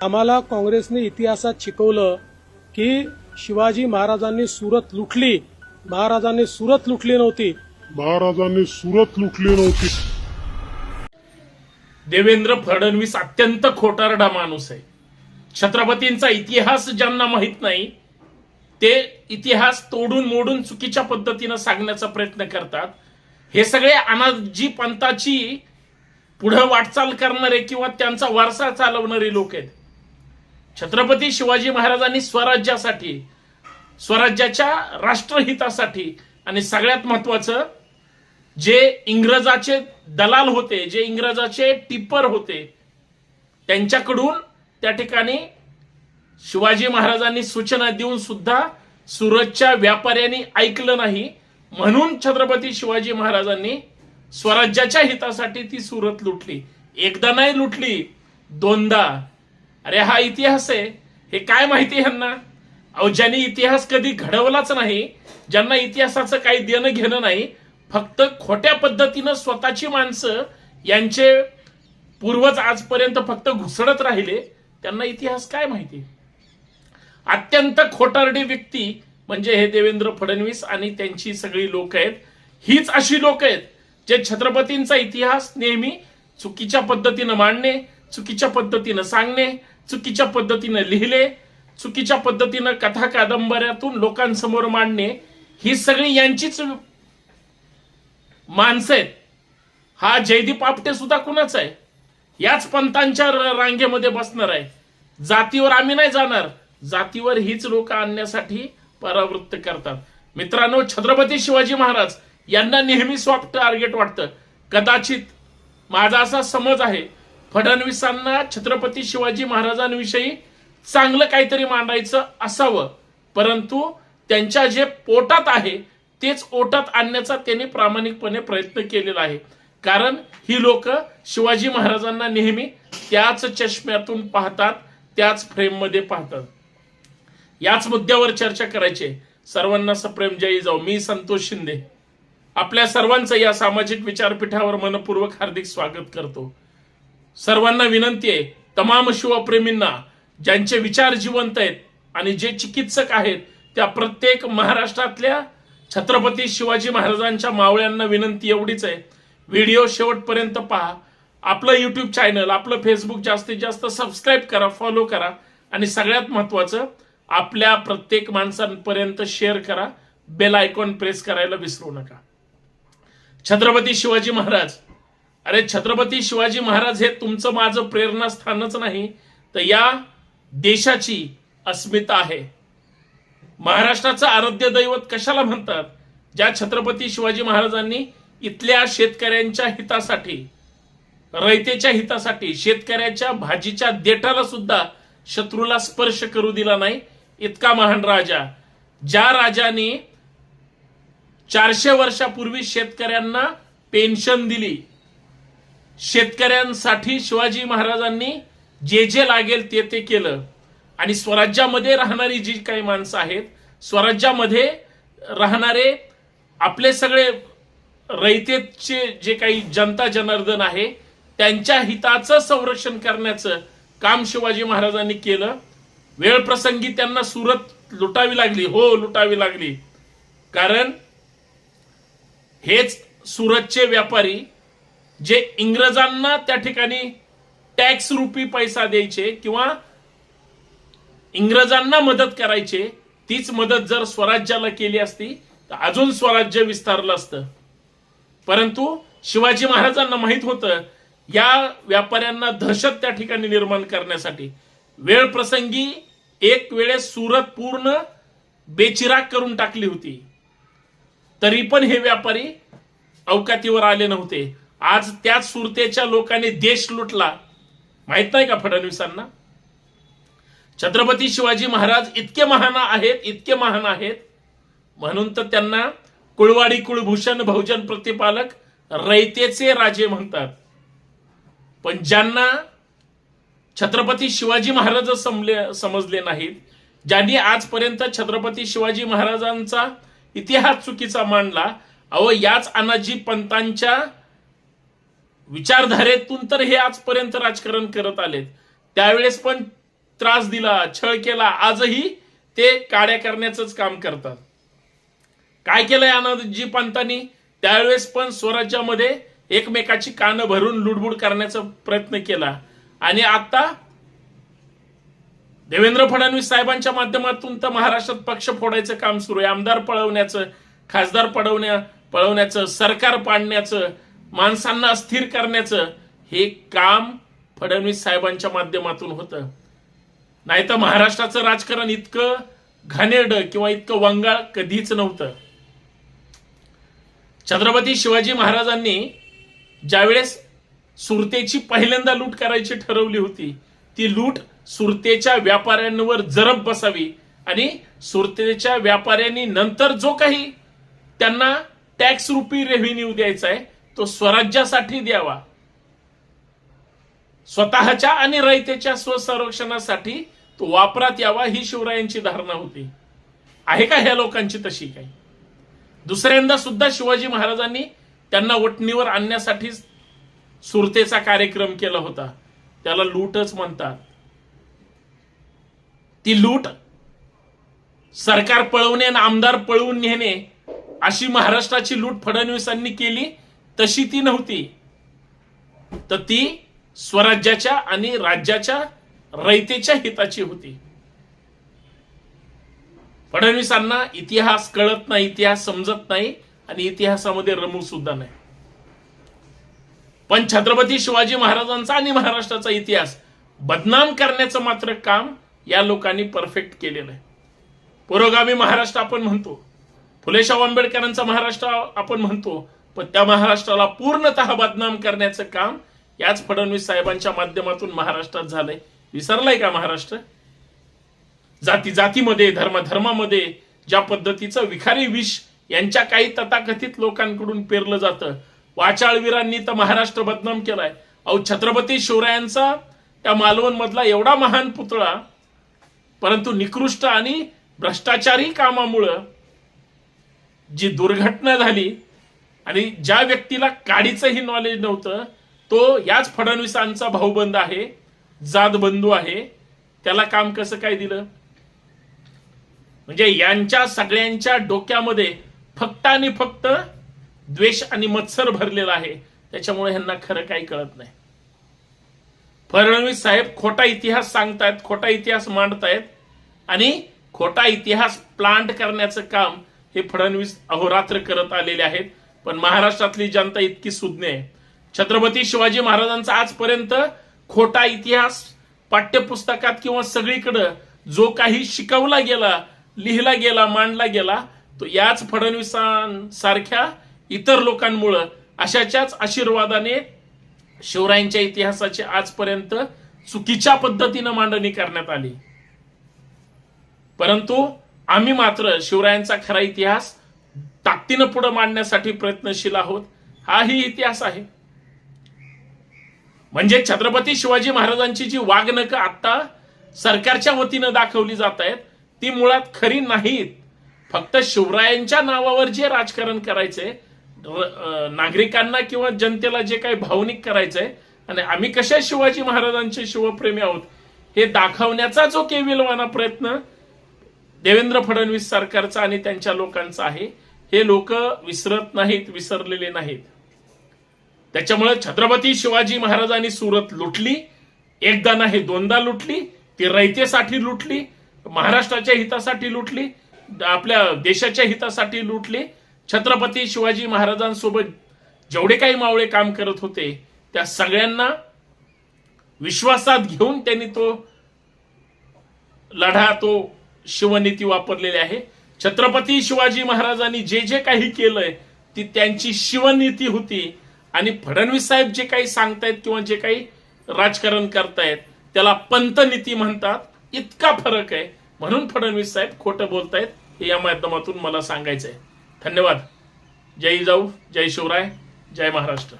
आम्हाला काँग्रेसने इतिहासात शिकवलं की शिवाजी महाराजांनी सुरत लुटली. महाराजांनी सुरत लुटली नव्हती. महाराजांनी सुरत लुटली नव्हती. देवेंद्र फडणवीस अत्यंत खोटारडा माणूस आहे. छत्रपतींचा इतिहास ज्यांना माहीत नाही ते इतिहास तोडून मोडून चुकीच्या पद्धतीनं सांगण्याचा प्रयत्न करतात. हे सगळे अनाजी पंथाची पुढे वाटचाल करणारे किंवा त्यांचा वारसा चालवणारे लोक आहेत. छत्रपती शिवाजी महाराजांनी स्वराज्यासाठी स्वराज्याच्या राष्ट्रहितासाठी आणि सगळ्यात महत्वाचं जे इंग्रजाचे दलाल होते जे इंग्रजाचे टिप्पर होते त्यांच्याकडून त्या ठिकाणी शिवाजी महाराजांनी सूचना देऊन सुद्धा सुरतच्या व्यापाऱ्यांनी ऐकलं नाही. म्हणून छत्रपती शिवाजी महाराजांनी स्वराज्याच्या हितासाठी ती सुरत लुटली. एकदा नाही लुटली दोनदा. अरे हा इतिहास आहे. हे काय माहिती ह्यांना? अहो ज्यांनी इतिहास कधी घडवलाच नाही ज्यांना इतिहासाचं काही देणं घेणं नाही फक्त खोट्या पद्धतीनं स्वतःची माणसं यांचे पूर्वज आजपर्यंत फक्त घुसडत राहिले त्यांना इतिहास काय माहिती? अत्यंत खोटारडी व्यक्ती म्हणजे हे देवेंद्र फडणवीस आणि त्यांची सगळी लोक आहेत. हीच अशी लोक आहेत जे छत्रपतींचा इतिहास नेहमी चुकीच्या पद्धतीनं मांडणे चुकीच्या पद्धतीनं सांगणे चुकीच्या पद्धतीनं लिहिले चुकीच्या पद्धतीनं कथा कादंबऱ्यातून लोकांसमोर मांडणे ही सगळी यांचीच माणसं आहेत. हा जयदीप आपटे सुद्धा कुणाच आहे? याच पंथांच्या रांगेमध्ये बसणार आहे. जातीवर आम्ही नाही जाणार. जातीवर हीच लोक आणण्यासाठी परावृत्त करतात. मित्रांनो छत्रपती शिवाजी महाराज यांना नेहमी सॉफ्ट टार्गेट वाटतं. कदाचित माझा असा समज आहे फडणवीसांना छत्रपती शिवाजी महाराजांविषयी चांगलं काहीतरी मांडायचं असावं. परंतु त्यांच्या जे पोटात आहे तेच ओटात आणण्याचा त्यांनी प्रामाणिकपणे प्रयत्न केलेला आहे. कारण ही लोक शिवाजी महाराजांना नेहमी त्याच चष्म्यातून पाहतात त्याच फ्रेममध्ये पाहतात. याच मुद्द्यावर चर्चा करायची सर्वांना सप्रेम जयी जाऊ मी संतोष शिंदे. आपल्या सर्वांचं या सामाजिक विचारपीठावर मनपूर्वक हार्दिक स्वागत करतो. सर्वांना विनंती आहे तमाम शिवप्रेमींना ज्यांचे विचार जिवंत आहेत आणि जे चिकित्सक आहेत त्या प्रत्येक महाराष्ट्रातल्या छत्रपती शिवाजी महाराजांच्या मावळ्यांना विनंती एवढीच आहे. व्हिडिओ शेवटपर्यंत पहा. आपलं यूट्यूब चॅनल आपलं फेसबुक जास्तीत जास्त सबस्क्राईब करा फॉलो करा आणि सगळ्यात महत्वाचं आपल्या प्रत्येक माणसांपर्यंत शेअर करा. बेल आयकॉन प्रेस करायला विसरू नका. छत्रपती शिवाजी महाराज अरे छत्रपती शिवाजी महाराज हे तुमचं माझं प्रेरणास्थानच नाही तर या देशाची अस्मिता आहे. महाराष्ट्राचं आराध्य दैवत कशाला म्हणतात? ज्या छत्रपती शिवाजी महाराजांनी इथल्या शेतकऱ्यांच्या हितासाठी रयतेच्या हितासाठी शेतकऱ्याच्या भाजीच्या देठाला सुद्धा शत्रूला स्पर्श करू दिला नाही इतका महान राजा. ज्या राजाने चारशे वर्षापूर्वी शेतकऱ्यांना पेन्शन दिली शेतकऱ्यांसाठी शिवाजी महाराजांनी जे जे लागेल ते ते केलं. आणि स्वराज्यामध्ये राहणारी जी काही माणसं आहेत स्वराज्यामध्ये राहणारे आपले सगळे रयतेचे जे काही जनता जनार्दन आहे त्यांच्या हिताचं संरक्षण करण्याचं काम शिवाजी महाराजांनी केलं. वेळ प्रसंगी त्यांना सुरत लुटावी लागली हो लुटावी लागली. कारण हेच सुरतचे व्यापारी जे इंग्रजांना त्या ठिकाणी टॅक्स रुपी पैसा द्यायचे किंवा इंग्रजांना मदत करायचे तीच मदत जर स्वराज्याला केली असती तर अजून स्वराज्य विस्तारलं असतं. परंतु शिवाजी महाराजांना माहीत होतं या व्यापाऱ्यांना दहशत त्या ठिकाणी निर्माण करण्यासाठी. वेळ प्रसंगी एक वेळेस सुरत पूर्ण बेचिराग करून टाकली होती. तरी पण हे व्यापारी अवकातीवर आले नव्हते. आज त्याच सुरतेच्या लोकांनी देश लुटला. माहीत नाही का फडणवीसांना? छत्रपती शिवाजी महाराज इतके महान आहेत इतके महान आहेत. म्हणून तर त्यांना कुळवाडी कुळभूषण बहुजन प्रतिपालक रयतेचे राजे म्हणतात. पण ज्यांना छत्रपती शिवाजी महाराज समले समजले नाहीत ज्यांनी आजपर्यंत छत्रपती शिवाजी महाराजांचा इतिहास चुकीचा मांडला अहो याच अनाजी पंतांच्या विचारधारेतून तर हे आजपर्यंत राजकारण करत आलेत. त्यावेळेस पण त्रास दिला छळ केला. आजही ते काड्या करण्याचंच काम करतात. काय केलंय आनंदजी पंतांनी? त्यावेळेस पण स्वराज्यामध्ये एकमेकाची कानं भरून लुडबुड करण्याचा प्रयत्न केला. आणि आता देवेंद्र फडणवीस साहेबांच्या माध्यमातून तर महाराष्ट्रात पक्ष फोडायचं काम सुरू आहे. आमदार पळवण्याचं खासदार पळवण्या पळवण्याचं सरकार पाडण्याचं माणसांना अस्थिर करण्याचं हे काम फडणवीस साहेबांच्या माध्यमातून होतं. नाहीतर महाराष्ट्राचं राजकारण इतकं घाणेरडं किंवा इतकं वंगाळ कधीच नव्हतं. छत्रपती शिवाजी महाराजांनी ज्यावेळेस सुरतेची पहिल्यांदा लूट करायची ठरवली होती ती लूट सुरतेच्या व्यापाऱ्यांवर जरब बसावी आणि सुरतेच्या व्यापाऱ्यांनी नंतर जो काही त्यांना टॅक्स रुपी रेव्हेन्यू द्यायचा आहे तो स्वराज्यासाठी द्यावा. स्वतःच्या आणि रयतेच्या स्वसंरक्षणासाठी तो वापरात यावा ही शिवरायांची धारणा होती. आहे का ह्या लोकांची तशी काही? दुसऱ्यांदा सुद्धा शिवाजी महाराजांनी त्यांना वटणीवर आणण्यासाठी सुरतेचा कार्यक्रम केला होता. त्याला लूटच म्हणतात. ती लूट सरकार पळवणे आणि आमदार पळवून नेणे अशी महाराष्ट्राची लूट फडणवीसांनी केली. तशी ती नव्हती. तर ती स्वराज्याच्या आणि राज्याच्या रयतेच्या हिताची होती. फडणवीसांना इतिहास कळत नाही इतिहास समजत नाही आणि इतिहासामध्ये रमू सुद्धा नाही. पण छत्रपती शिवाजी महाराजांचा आणि महाराष्ट्राचा इतिहास बदनाम करण्याचं मात्र काम या लोकांनी परफेक्ट केलेलं आहे. पुरोगामी महाराष्ट्र आपण म्हणतो. फुलेशाव आंबेडकरांचा महाराष्ट्र आपण म्हणतो. पण त्या महाराष्ट्राला पूर्णतः बदनाम करण्याचं काम याच फडणवीस साहेबांच्या माध्यमातून महाराष्ट्रात झालंय. विसरलाय का महाराष्ट्र? जाती जातीमध्ये धर्म धर्मामध्ये ज्या पद्धतीचं विखारी विष यांच्या काही तथाकथित लोकांकडून पेरलं जातं वाचाळवीरांनी तर महाराष्ट्र बदनाम केलाय. अहो छत्रपती शिवरायांचा त्या मालवण मधला एवढा महान पुतळा परंतु निकृष्ट आणि भ्रष्टाचारी कामामुळं जी दुर्घटना झाली आणि ज्या व्यक्तीला काडीचंही नॉलेज नव्हतं तो याच फडणवीसांचा भाऊबंद आहे जात बंधू आहे त्याला काम कसं काय दिलं? म्हणजे यांच्या सगळ्यांच्या डोक्यामध्ये फक्त आणि फक्त द्वेष आणि मत्सर भरलेला आहे. त्याच्यामुळे ह्यांना खरं काही कळत नाही. फडणवीस साहेब खोटा इतिहास सांगतायत खोटा इतिहास मांडतायत आणि खोटा इतिहास प्लांट करण्याचं काम हे फडणवीस अहोरात्र करत आलेले आहेत. पण महाराष्ट्रातली जनता इतकी सुज्ञ आहे. छत्रपती शिवाजी महाराजांचा आजपर्यंत खोटा इतिहास पाठ्यपुस्तकात किंवा सगळीकडं जो काही शिकवला गेला लिहिला गेला मांडला गेला तो याच फडणवीसांसारख्या इतर लोकांमुळं अशाच्याच आशीर्वादाने शिवरायांच्या इतिहासाची आजपर्यंत चुकीच्या पद्धतीनं मांडणी करण्यात आली. परंतु आम्ही मात्र शिवरायांचा खरा इतिहास ताकदीनं पुढे मांडण्यासाठी प्रयत्नशील आहोत. हाही इतिहास आहे. म्हणजे छत्रपती शिवाजी महाराजांची जी वागणक आता सरकारच्या वतीनं दाखवली जात आहेत ती मुळात खरी नाहीत. फक्त शिवरायांच्या नावावर जे राजकारण करायचंय नागरिकांना किंवा जनतेला जे काही भावनिक करायचंय आणि आम्ही कशा शिवाजी महाराजांचे शिवप्रेमी आहोत हे दाखवण्याचा जो केविलवाना प्रयत्न देवेंद्र फडणवीस सरकारचा आणि त्यांच्या लोकांचा आहे हे लोक विसरत नाहीत विसरलेले नाहीत. त्याच्यामुळे छत्रपती शिवाजी महाराजांनी सुरत लुटली एकदा नाही दोनदा लुटली ती रयतेसाठी लुटली महाराष्ट्राच्या हितासाठी लुटली आपल्या देशाच्या हितासाठी लुटली. छत्रपती शिवाजी महाराजांसोबत जेवढे काही मावळे काम करत होते त्या सगळ्यांना विश्वासात घेऊन त्यांनी तो लढा तो शिवनीती वापरलेली आहे. छत्रपती शिवाजी महाराजांनी जे जे काही केलंय ती त्यांची शिवनीती होती. आणि फडणवीस साहेब जे काही सांगतायत किंवा जे काही राजकारण करतायत त्याला पंतनीती म्हणतात. इतका फरक आहे. म्हणून फडणवीस साहेब खोटं बोलतायत हे या माध्यमातून मला सांगायचं आहे धन्यवाद. जय जाऊ जय शिवराय जय महाराष्ट्र.